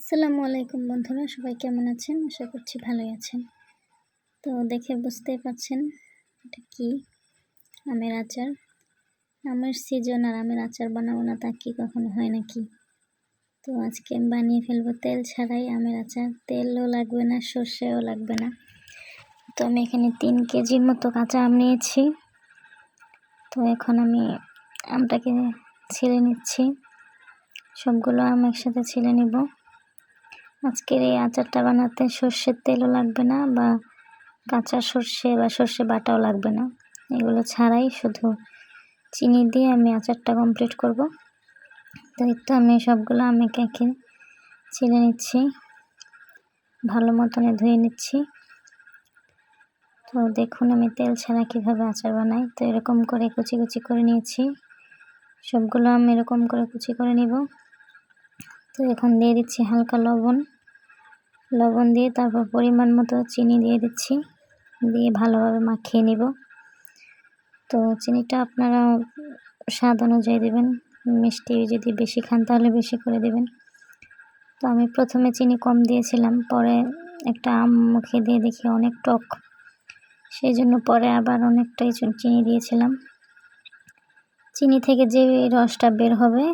আসসালামু আলাইকুম বন্ধুরা, সবাই কেমন আছেন? আশা করছি ভালোই আছেন। তো দেখে বুঝতেই পারছেন এটা কি? আমের আচার। আমের সিজন আর আমের আচার বানাবো না তা কি কখনো হয় নাকি? তো আজকে আমি বানিয়ে ফেলব তেল ছাড়াই আমের আচার। তেলও লাগবে না, সর্ষেও লাগবে না। তো আমি এখানে তিন কেজির মতো কাঁচা আম নিয়েছি। তো এখন আমি আমটাকে ছিলে নিচ্ছি। সবগুলো আম একসাথে ছিলে নিব। আজকের এই আচারটা বানাতে সর্ষের তেলও লাগবে না বা কাঁচা সর্ষে বা সর্ষে বাটাও লাগবে না। এগুলো ছাড়াই শুধু চিনি দিয়ে আমি আচারটা কমপ্লিট করব। তো একটু আমি সবগুলো আমি একে ছিলে নিচ্ছি। ভালো মতনে ধুয়ে নিচ্ছি। তো দেখুন আমি তেল ছাড়া কীভাবে আচার বানাই। তো এরকম করে কুচি কুচি করে নিয়েছি। সবগুলো আমি এরকম করে কুচি করে নিব। তো এখন দিয়ে দিচ্ছি হালকা লবণ। লবণ দিয়ে তারপর পরিমাণ মতো চিনি দিয়ে দিচ্ছি। দিয়ে ভালোভাবে মাখিয়ে নিব। তো চিনিটা আপনারা স্বাদ অনুযায়ী দেবেন, মিষ্টি যদি বেশি খান তাহলে বেশি করে দেবেন। তো আমি প্রথমে চিনি কম দিয়েছিলাম, পরে একটা আম মুখে দিয়ে দেখি অনেক টক। সেই জন্য পরে আবার অনেকটাই চিনি দিয়েছিলাম। চিনি থেকে যে রসটা বের হবে,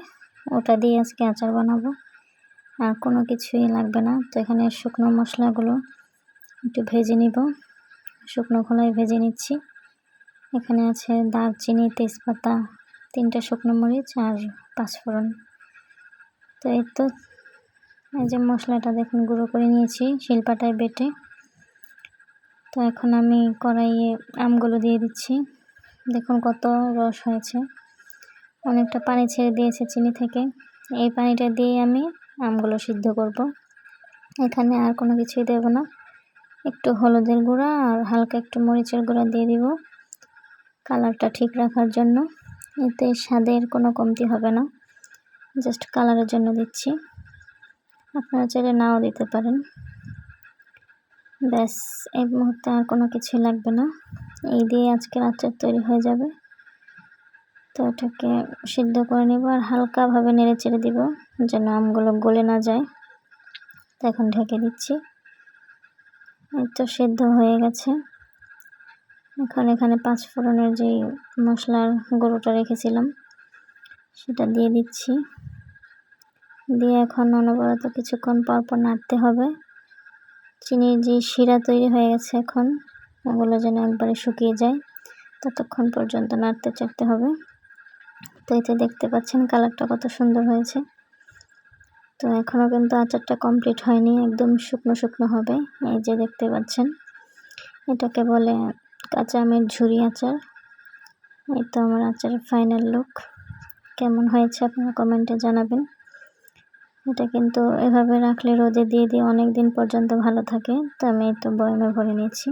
ওটা দিয়ে আজকে আচার বানাবো। আর কোনো কিছুই লাগবে না। তো এখানে শুকনো মশলাগুলো একটু ভেজে নিব। শুকনো খোলায় ভেজে নিচ্ছি। এখানে আছে দারচিনি, তেজপাতা, তিনটে শুকনো মরিচ আর পাঁচফোড়ন। তো এই তো, এই যে মশলাটা দেখুন গুঁড়ো করে নিয়েছি শিলপাটায় বেটে। তো এখন আমি কড়াইয়ে আমগুলো দিয়ে দিচ্ছি। দেখুন কত রস হয়েছে। অনেকটা পানি ছেড়ে দিয়েছে চিনি থেকে। এই পানিটা দিয়ে আমি আমগুলো সিদ্ধ করব। এখানে আর কোনো কিছুই দেব না। একটু হলুদের গুঁড়া আর হালকা একটু মরিচের গুঁড়া দিয়ে দিব কালারটা ঠিক রাখার জন্য। এতে স্বাদের কোনো কমতি হবে না। জাস্ট কালারের জন্য দিচ্ছি। আপনারা চাইলে নাও দিতে পারেন। ব্যাস, এই মুহূর্তে আর কোনো কিছুই লাগবে না। এই দিয়ে আজকের আচার তৈরি হয়ে যাবে। তো এটাকে সিদ্ধ করে নেব আর হালকাভাবে নেড়ে চেড়ে দিব, যেন আমগুলো গলে না যায়। তো এখন ঢেকে দিচ্ছি। তো সেদ্ধ হয়ে গেছে। এখন এখানে পাঁচ ফোড়নের যে মশলার গরুটা রেখেছিলাম, সেটা দিয়ে দিচ্ছি। দিয়ে এখন অনবরত কিছুক্ষণ পর পর নাড়তে হবে। চিনির যে শিরা তৈরি হয়ে গেছে এখন, ওগুলো যেন একবারে শুকিয়ে যায়। ততক্ষণ পর্যন্ত নাড়তে চাড়তে হবে। তো এতে দেখতে পাচ্ছেন কালারটা কত সুন্দর হয়েছে। তো এখনও কিন্তু আচারটা কমপ্লিট হয়নি, একদম শুকনো শুকনো হবে, এই যে দেখতে পাচ্ছেন। এটাকে বলে কাঁচা আমের ঝুরি আচার। এই তো আমার আচারের ফাইনাল লুক কেমন হয়েছে আপনারা কমেন্টে জানাবেন। এটা কিন্তু এভাবে রাখলে রোদে দিয়ে দিয়ে অনেক দিন পর্যন্ত ভালো থাকে, তো আমি এই তো বয়মে ভরে নিয়েছি।